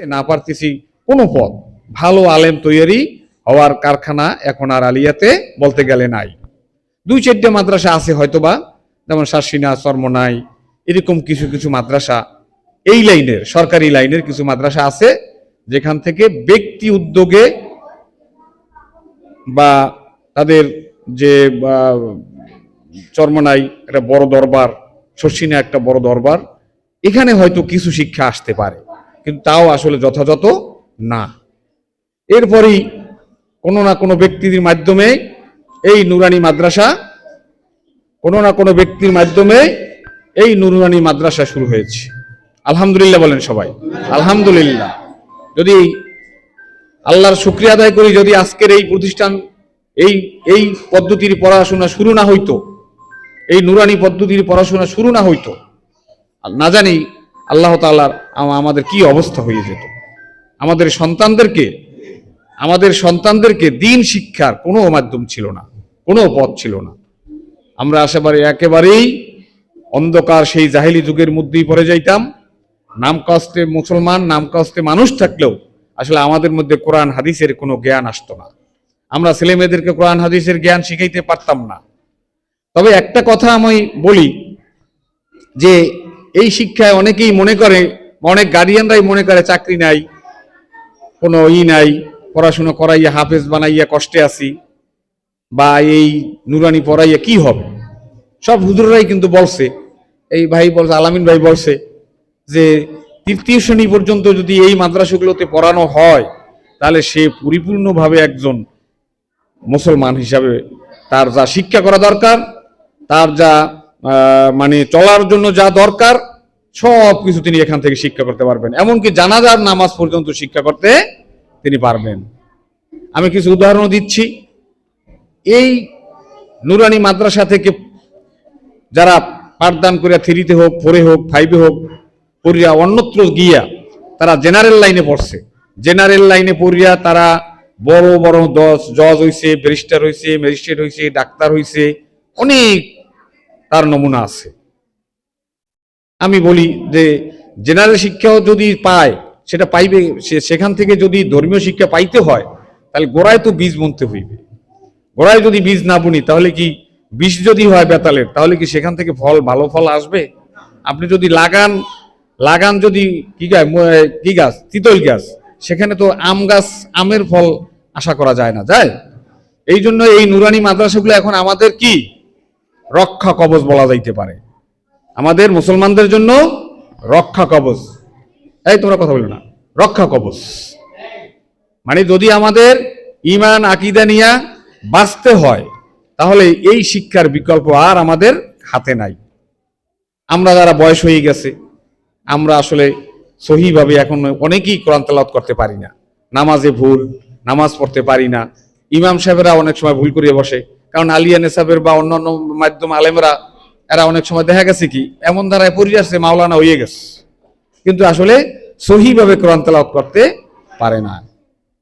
না পারতেছি, কোনো পদ ভালো আলেম তৈরি হওয়ার কারখানা এখন আর আলিয়াতে বলতে গেলে নাই। দুই চারটে মাদ্রাসা আছে হয়তোবা, যেমন শাসিনা চর্মনাই এরকম কিছু কিছু মাদ্রাসা। এই লাইনের, সরকারি লাইনের কিছু মাদ্রাসা আছে, যেখান থেকে ব্যক্তি উদ্যোগে বা তাদের যে চর্মনাই, একটা বড় দরবার শর্ষিনা একটা বড় দরবার, এখানে হয়তো কিছু শিক্ষা আসতে পারে। কিন্তু তাও আসলে যথাযথ না। এরপরেই কোনো না কোনো ব্যক্তির মাধ্যমে এই নুরানি মাদ্রাসা, কোনো না কোনো ব্যক্তির মাধ্যমে এই নুরানি মাদ্রাসা শুরু হয়েছে। আলহামদুলিল্লাহ বলেন সবাই। আলহামদুলিল্লাহ। যদি আল্লাহর শুক্রিয়া আদায় করি, যদি আজকের এই প্রতিষ্ঠান, এই এই পদ্ধতির পড়াশোনা শুরু না হইতো, এই নুরানি পদ্ধতির পড়াশোনা শুরু না হইতো না জানি আল্লাহ তাআলার আম- আমাদের কি অবস্থা হয়ে যেত? আমাদের সন্তানদেরকে আমাদের সন্তানদেরকে দিন শিক্ষার কোনো মাধ্যম ছিল না, কোনো পথ ছিল না। আমরা আশেপাশে একেবারেই অন্ধকার সেই জাহিলি যুগের মধ্যেই পড়ে যাইতাম। নাম কষ্টে মুসলমান নাম কষ্টে মানুষ থাকলেও আসলে আমাদের মধ্যে কোরআন, হাদিসের কোনো জ্ঞান আসতো না। আমরা ছেলে মেয়েদেরকে কোরআন, হাদিসের জ্ঞান শিখাইতে পারতাম না। তবে একটা কথা আমি বলি যে এই শিক্ষায় অনেকেই মনে করে, অনেক গার্ডিয়ানরাই মনে করে চাকরি নাই, কোনো ই নাই, পড়াশোনা করাইয়া, হাফেজ বানাইয়া কষ্টে আছি, বা এই নুরানি পড়াইয়া কি হবে? সব হুজুররাই কিন্তু বলছে, এই ভাই বলছে, আলামিন ভাই বলছে যে তৃতীয় শ্রেণি পর্যন্ত যদি এই মাদ্রাসাগুলোতে পড়ানো হয়, তাহলে সে পরিপূর্ণভাবে একজন মুসলমান হিসাবে তার যা শিক্ষা করা দরকার, তার যা মানে চলার জন্য যা দরকার, সব কিছু তিনি এখান থেকে শিক্ষা করতে পারবেন। এমনকি জানাজার নামাজ পর্যন্ত শিক্ষা করতে তিনি পারবেন। আমি কিছু উদাহরণ দিচ্ছি। এই নুরানি মাদ্রাসা থেকে যারা পাঠদান করিয়া থ্রিতে হোক, ফোরে হোক, ফাইভে হোক, পড়িয়া অন্যত্র গিয়া তারা জেনারেল লাইনে পড়ছে। জেনারেল লাইনে পড়িয়া তারা বড় বড় দশ, জজ হইছে, ব্যারিস্টার হইছে, ম্যাজিস্ট্রেট হইছে, ডাক্তার হইছে, অনেক তার নমুনা আছে। আমি বলি যে জেনারেল শিক্ষাও যদি পায়, সেটা পাইবে সেখান থেকে যদি ধর্মীয় শিক্ষা পাইতে হয়, তাহলে গোড়ায় তো বীজ বুনতে হইবে। গোড়ায় যদি বীজ না বুনি, তাহলে কি বীজ যদি হয় বেতালের, তাহলে কি সেখান থেকে ফল, ভালো ফল আসবে? আপনি যদি লাগান লাগান যদি কি গাছ কি গাছ, তিতল গাছ, সেখানে তো আম গাছ, আমের ফল আশা করা যায় না, যায়? এই জন্য এই নুরানি মাদ্রাসাগুলো এখন আমাদের কি? রক্ষা কবচ বলা যাইতে পারে। আমাদের মুসলমানদের জন্য রক্ষা কবচ এই তোমরা কথা বলো না। রক্ষা কবচ মানে যদি আমাদের ইমান, আকিদা নিয়া বাঁচতে হয়, তাহলে এই শিক্ষার বিকল্প আর আমাদের হাতে নাই। আমরা যারা বয়স হয়ে গেছে, আমরা আসলে সহিভাবে এখন অনেকেই কোরআন করতে পারি না। নামাজে ভুল, নামাজ পড়তে পারি না। ইমাম সাহেবেরা অনেক সময় ভুল করিয়ে বসে। কারণ আলিয়া নেসাবের বা অন্যান্য মাধ্যম আলেমরা, এরা অনেক সময় দেখা গেছে কি, এমন ধারায় পড়ে আসছে, মাওলানা হয়ে গেছে। কিন্তু আসলে সহিভাবে কোরআন তেলাওয়াত করতে পারে না।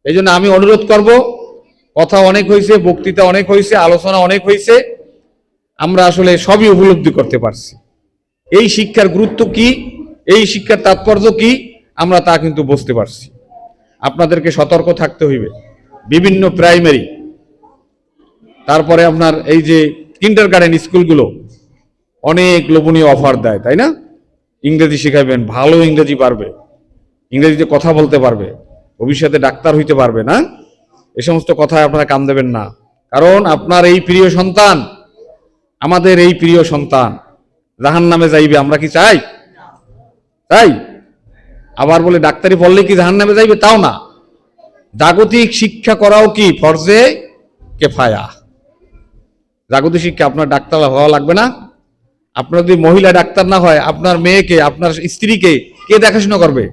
এই জন্য আমি অনুরোধ করব, কথা অনেক হয়েছে বক্তৃতা অনেক হয়েছে আলোচনা অনেক হয়েছে আমরা আসলে সবই উপলব্ধি করতে পারছি। এই শিক্ষার গুরুত্ব কি, এই শিক্ষার তাৎপর্য কি, আমরা তা কিন্তু বুঝতে পারছি। আপনাদেরকে সতর্ক থাকতে হইবে। বিভিন্ন প্রাইমারি তারপরে আপনার এই যে কিন্ডার গার্ডেন স্কুলগুলো অনেক লোভনীয় অফার দেয়, তাই না? ইংরেজি শেখাবেন ভালো ইংরেজি পারবে, ইংরেজিতে কথা বলতে পারবে, ভবিষ্যতে ডাক্তার হইতে পারবে না। এ সমস্ত কথায় আপনারা কান দেবেন না। কারণ আপনার এই প্রিয় সন্তান, আমাদের এই প্রিয় সন্তান জাহান নামে যাইবে, আমরা কি চাই? তাই আবার বলে, ডাক্তারি পড়লে কি জাহান নামে যাইবে? তাও না। জাগতিক শিক্ষা করাও কি ফরজে? কেফায়া। জাগতিক শিক্ষা আপনার ডাক্তার হওয়া লাগবে না আপনার যদি মহিলা ডাক্তার না হয়, আপনার মেয়েকে, আপনার স্ত্রীকে কে দেখাশোনা করবে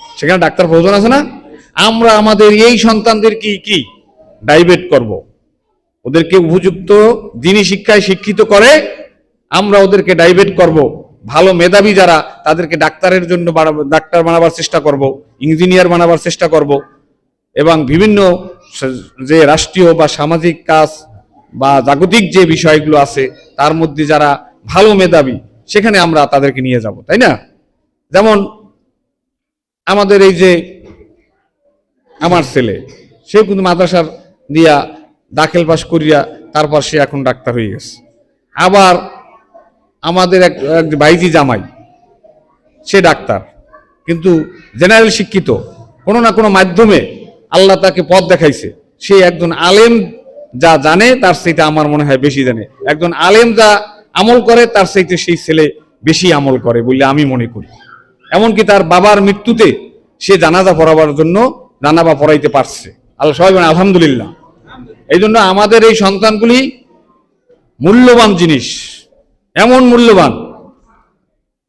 সেখানে ডাক্তার প্রয়োজন আছে না আমরা আমাদের এই সন্তানদের কি কি ডাইভেট করব। ওদেরকে উপযুক্ত দিনী শিক্ষায় শিক্ষিত করে, আমরা ওদেরকে ডাইভেট করব। ভালো মেধাবী যারা, তাদেরকে ডাক্তারের জন্য ডাক্তার বানাবার চেষ্টা করব, ইঞ্জিনিয়ার বানাবার চেষ্টা করব এবং বিভিন্ন যে রাষ্ট্রীয় বা সামাজিক কাজ বা জাগতিক যে বিষয়গুলো আছে, তার মধ্যে যারা ভালো মেধাবী, সেখানে আমরা তাদেরকে নিয়ে যাব, তাই না? যেমন আমাদের এই যে আমার ছেলে, সে কিন্তু মাদ্রাসার দিয়া দাখিল পাশ করিয়া তারপর সে এখন ডাক্তার হয়ে গেছে। আবার আমাদের এক ভাইজি জামাই, সে ডাক্তার, কিন্তু জেনারেল শিক্ষিত। কোনো না কোনো মাধ্যমে আল্লাহ তাকে পথ দেখাইছে। সে একজন আলেম যা জানে, তার সেইটা আমার মনে হয় বেশি জানে। একজন আলেম যা আমল করে, তার সেইতে সেই ছেলে বেশি আমল করে বলে আমি মনে করি। এমনকি তার বাবার মৃত্যুতে সে জানাজা পড়াবার জন্য জানাবা পড়াইতে পারছে। আল্লাহ সবাই আলহামদুলিল্লাহ। এই জন্য আমাদের এই সন্তানগুলি মূল্যবান জিনিস। এমন মূল্যবান,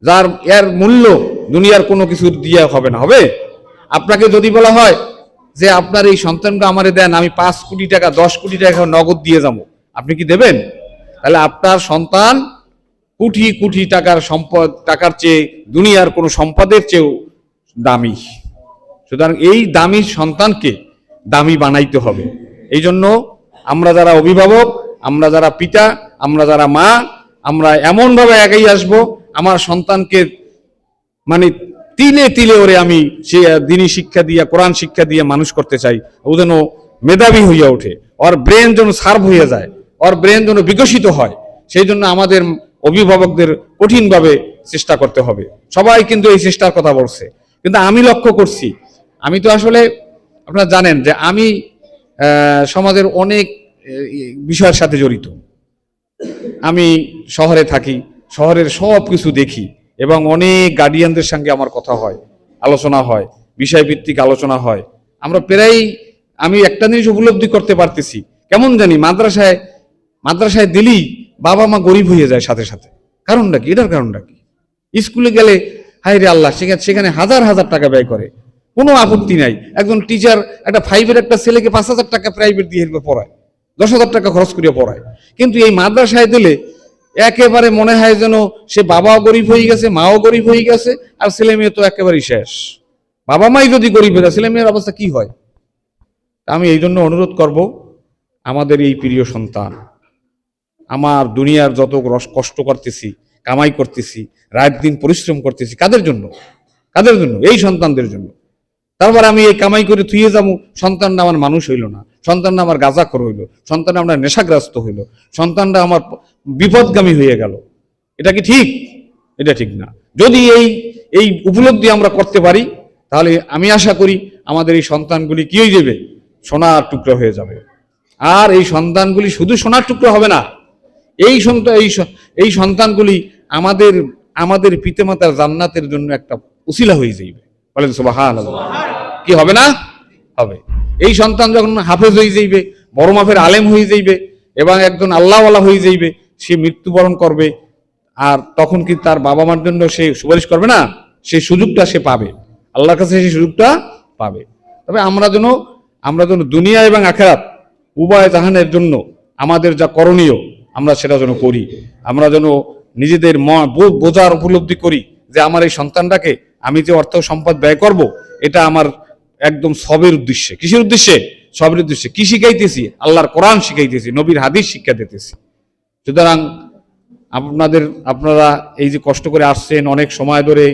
যার, এর মূল্য দুনিয়ার কোনো কিছু দিয়ে হবে না। হবে? আপনাকে যদি বলা হয় যে আপনার এই সন্তানকে আমারে দেন, আমি পাঁচ কোটি টাকা, দশ কোটি টাকা নগদ দিয়ে যাব। আপনি কি দেবেন? তাহলে আপনার সন্তান কোটি কোটি টাকার সম্পদ, টাকার চেয়ে দুনিয়ার কোনো সম্পদের চেয়েও দামি। সুতরাং এই দামি সন্তানকে দামি বানাইতে হবে। এই জন্য আমরা যারা অভিভাবক, আমরা যারা পিতা, আমরা যারা মা, আমরা এমনভাবে এগিয়ে আসব, আমার সন্তানকে মানে তিলে তিলে ওরে আমি সে দিনী শিক্ষা দিয়ে, কোরআন শিক্ষা দিয়ে মানুষ করতে চাই। ও যেন মেধাবী হইয়া ওঠে। ওর ব্রেন যেন সার্ভ হয়ে যায়। ওর ব্রেন যেন বিকশিত হয়। সেই জন্য আমাদের অভিভাবকদের কঠিনভাবে চেষ্টা করতে হবে। সবাই কিন্তু এই চেষ্টার কথা বলছে। কিন্তু আমি লক্ষ্য করছি, আমি তো আসলে আপনারা জানেন যে আমি সমাজের অনেক বিষয়ের সাথে জড়িত। আমি শহরে থাকি, শহরের সব কিছু দেখি। এবং অনেক গার্ডিয়ানদের সঙ্গে আমার কথা হয়, আলোচনা হয়, বিষয়ভিত্তিক আলোচনা হয়। আমরা প্রায় আমি একটা জিনিস উপলব্ধি করতে পারতেছি, কেমন জানি মাদ্রাসায় মাদ্রাসায় দিলেই বাবা মা গরিব হয়ে যায় সাথে সাথে। কারণটা কি? এটার কারণটা কি? স্কুলে গেলে হাই রে আল্লাহ, সেখানে সেখানে হাজার হাজার টাকা ব্যয় করে। কোনো আপত্তি নাই। একজন টিচার একটা ফাইভের একটা ছেলেকে পাঁচ হাজার টাকা প্রাইভেট দিয়ে পড়ায়। দশ হাজার টাকা খরচ করিয়া পড়ায়। কিন্তু এই মাদ্রাসায় দিলে একেবারে মনে হয় যেন সে বাবাও গরিব হয়ে গেছে, মাও গরিব হয়ে গেছে, আর ছেলে মেয়ে তো একেবারেই শেষ। বাবা মাই যদি গরিব হয়ে যায়, ছেলে মেয়ের অবস্থা কি হয়? আমি এই জন্য অনুরোধ করব, আমাদের এই প্রিয় সন্তান, আমার দুনিয়ার যত কষ্ট করতেছি, কামাই করতেছি, রাত দিন পরিশ্রম করতেছি, কাদের জন্য? কাদের জন্য? এই সন্তানদের জন্য। তারপর আমি এই কামাই করে থুয়ে যাব সন্তানটা আমার মানুষ হইল না। সন্তানটা আমার গাজাখর হইল, সন্তানটা আমরা নেশাগ্রস্ত হইল সন্তানরা আমার বিপদগামী হয়ে গেল। এটা কি ঠিক? এটা ঠিক না। যদি এই এই উপলব্ধি আমরা করতে পারি, তাহলে আমি আশা করি আমাদের এই সন্তানগুলি কি হয়ে যাবে? সোনার টুকরো হয়ে যাবে। আর এই সন্তানগুলি শুধু সোনার টুকরো হবে না, এই সন্তান এই এই সন্তানগুলি আমাদের আমাদের পিতামাতার জান্নাতের জন্য একটা উসিলা হয়ে যাইবে। বলেন সুবাহান কি হবে না? হবে। এই সন্তান যখন হাফেজ হয়ে যাইবে, বড় মাফের আলেম হয়ে যাইবে, এবং একজন আল্লাহওয়ালা হয়ে যাইবে, সে মৃত্যুবরণ করবে, আর তখন কি তার বাবা মার জন্য সে সুপারিশ করবে না? সেই সুযোগটা সে পাবে। আল্লাহর কাছে সেই সুযোগটা পাবে। তবে আমরা যেন আমরা যেন দুনিয়া এবং আখেরাত উভয় জাহানের জন্য আমাদের যা করণীয়, আমরা সেটা যেন করি। আমরা যেন নিজেদের বোঝার উপলব্ধি করি যে আমার এই সন্তানটাকে আমি যে অর্থ সম্পদ ব্যয় করব, এটা আমার একদম সবের উদ্দেশ্যে। কিসের উদ্দেশ্যে? সবের উদ্দেশ্যে। কি শিখাইতেছি? আল্লাহর কোরআন শিখাইতেছি, নবীর হাদিস শিক্ষা দিতেছি। সুতরাং আপনাদের, আপনারা এই যে কষ্ট করে আসছেন অনেক সময় ধরে